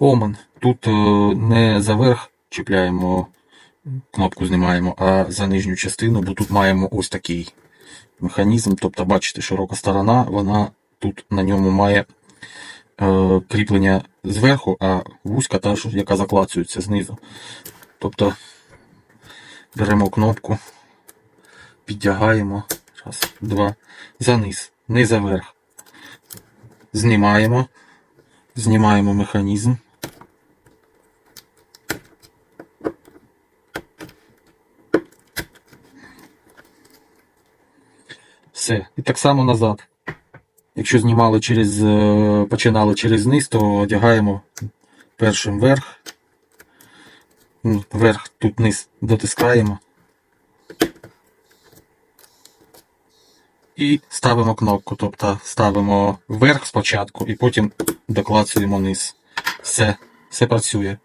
Омен. Тут е, не за верх чіпляємо, кнопку знімаємо, а за нижню частину, бо тут маємо ось такий механізм. Тобто, бачите, широка сторона, вона тут на ньому має е, кріплення зверху, а вузька та, яка заклацюється знизу. Тобто беремо кнопку, підтягаємо. Раз, два. За низ, не за верх. Знімаємо. Знімаємо механізм. Все. І так само назад. Якщо знімали через, е, починали через низ, то одягаємо першим вверх. Ну, Вверх тут низ дотискаємо. І ставимо кнопку, тобто ставимо вверх спочатку і потім доклацуємо низ. Все, все працює.